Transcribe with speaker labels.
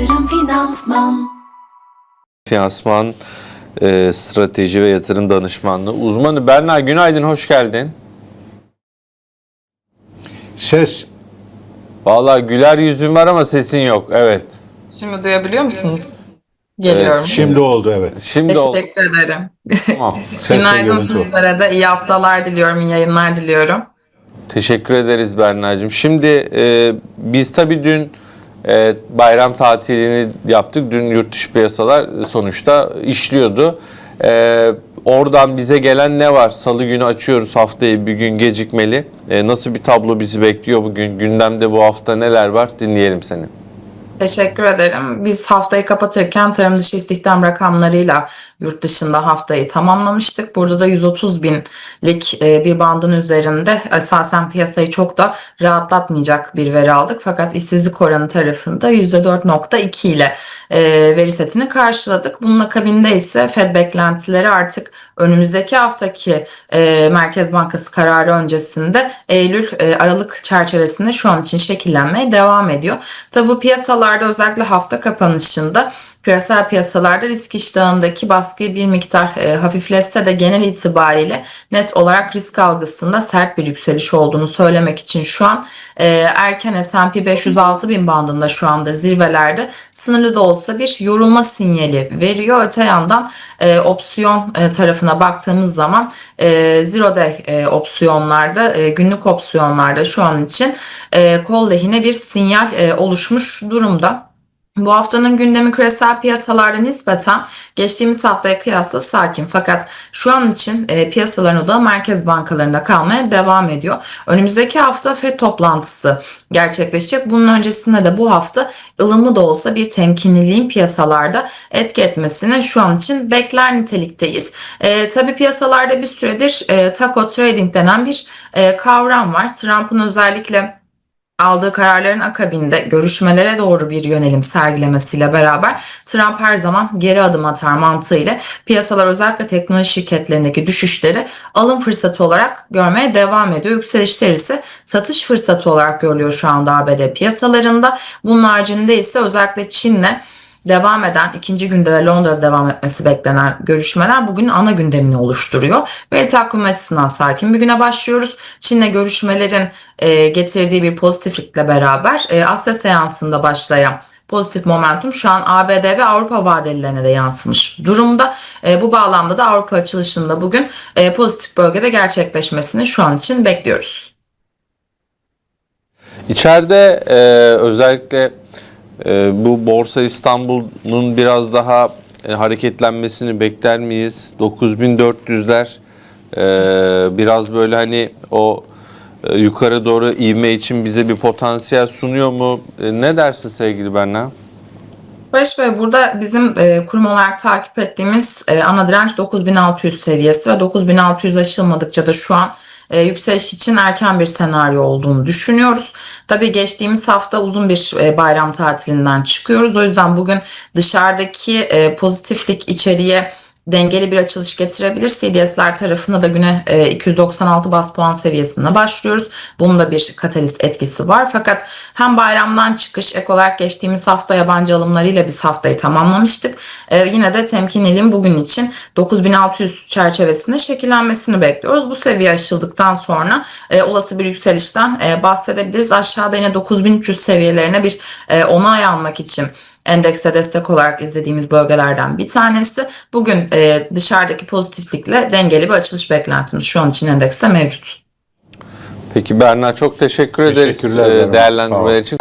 Speaker 1: Yatırım Finansman
Speaker 2: Finansman, e, strateji ve yatırım danışmanlığı uzmanı Berna günaydın, hoş geldin.
Speaker 3: Ses
Speaker 2: Vallahi güler yüzün var ama sesin yok. Evet.
Speaker 4: Şimdi duyabiliyor musunuz? Geliyorum.
Speaker 3: şimdi oldu evet.
Speaker 2: Şimdi oldu.
Speaker 4: Teşekkür ederim.
Speaker 2: Tamam.
Speaker 4: Günaydın sizlere de iyi haftalar diliyorum, iyi yayınlar diliyorum.
Speaker 2: Teşekkür ederiz Berna'cığım. Şimdi e, biz tabii dün e, bayram tatilini yaptık. Dün yurt dışı piyasalar sonuçta işliyordu. E, oradan bize gelen ne var? Salı günü açıyoruz haftayı bir gün gecikmeli. E, nasıl bir tablo bizi bekliyor bugün? Gündemde bu hafta neler var? Dinleyelim seni.
Speaker 4: Teşekkür ederim. Biz haftayı kapatırken tarım dışı istihdam rakamlarıyla yurt dışında haftayı tamamlamıştık. Burada da 130 binlik e, bir bandın üzerinde esasen piyasayı çok da rahatlatmayacak bir veri aldık. Fakat işsizlik oranı tarafında %4.2 ile e, veri setini karşıladık. Bunun akabinde ise Fed beklentileri artık önümüzdeki haftaki e, Merkez Bankası kararı öncesinde Eylül e, Aralık çerçevesinde şu an için şekillenmeye devam ediyor. Tabi bu piyasalarda özellikle hafta kapanışında küresel piyasalarda risk iştahındaki baskıyı bir miktar e, hafifletse de genel itibariyle net olarak risk algısında sert bir yükseliş olduğunu söylemek için şu an e, erken S&P 506 bin bandında şu anda zirvelerde sınırlı da olsa bir yorulma sinyali veriyor. Öte yandan e, opsiyon e, tarafına baktığımız zaman e, zero day e, opsiyonlarda e, günlük opsiyonlarda şu an için e, kol lehine bir sinyal e, oluşmuş durumda. Bu haftanın gündemi küresel piyasalarda nispeten geçtiğimiz haftaya kıyasla sakin fakat şu an için e, piyasaların odağı merkez bankalarında kalmaya devam ediyor. Önümüzdeki hafta FED toplantısı gerçekleşecek. Bunun öncesinde de bu hafta ılımlı da olsa bir temkinliliğin piyasalarda etki etmesini şu an için bekler nitelikteyiz. E, tabii piyasalarda bir süredir e, taco trading denen bir e, kavram var. Trump'ın özellikle aldığı kararların akabinde görüşmelere doğru bir yönelim sergilemesiyle beraber Trump her zaman geri adım atar mantığıyla piyasalar özellikle teknoloji şirketlerindeki düşüşleri alım fırsatı olarak görmeye devam ediyor. Yükselişler ise satış fırsatı olarak görülüyor şu anda ABD piyasalarında. Bunun haricinde ise özellikle Çin'le devam eden ikinci günde de Londra'da devam etmesi beklenen görüşmeler bugün ana gündemini oluşturuyor. Ve takvim açısından sakin bir güne başlıyoruz. Çin'le görüşmelerin e, getirdiği bir pozitiflikle beraber e, Asya seansında başlayan pozitif momentum şu an ABD ve Avrupa vadelilerine de yansımış durumda. E, bu bağlamda da Avrupa açılışında bugün e, pozitif bölgede gerçekleşmesini şu an için bekliyoruz.
Speaker 2: İçeride e, özellikle bu Borsa İstanbul'un biraz daha e, hareketlenmesini bekler miyiz? 9400'ler e, biraz böyle hani o e, yukarı doğru ivme için bize bir potansiyel sunuyor mu? Ne dersin sevgili Berna?
Speaker 4: Barış Bey burada bizim e, kurum olarak takip ettiğimiz e, ana direnç 9600 seviyesi ve 9600 aşılmadıkça da şu an e, yükseliş için erken bir senaryo olduğunu düşünüyoruz. Tabii geçtiğimiz hafta uzun bir e, bayram tatilinden çıkıyoruz. O yüzden bugün dışarıdaki e, pozitiflik içeriye dengeli bir açılış getirebilir. CDS'ler tarafında da güne e, 296 bas puan seviyesinde başlıyoruz. Bunun da bir katalist etkisi var. Fakat hem bayramdan çıkış ek olarak geçtiğimiz hafta yabancı alımlarıyla biz haftayı tamamlamıştık. E, yine de temkinliliğin bugün için 9600 çerçevesinde şekillenmesini bekliyoruz. Bu seviye aşıldıktan sonra e, olası bir yükselişten e, bahsedebiliriz. Aşağıda yine 9300 seviyelerine bir e, onay almak için endekse destek olarak izlediğimiz bölgelerden bir tanesi. Bugün e, dışarıdaki pozitiflikle dengeli bir açılış beklentimiz şu an için endekste mevcut.
Speaker 2: Peki Berna çok teşekkür ederiz
Speaker 3: Teşekkürler
Speaker 2: e,
Speaker 3: Berna.
Speaker 2: Değerlendirmeler için.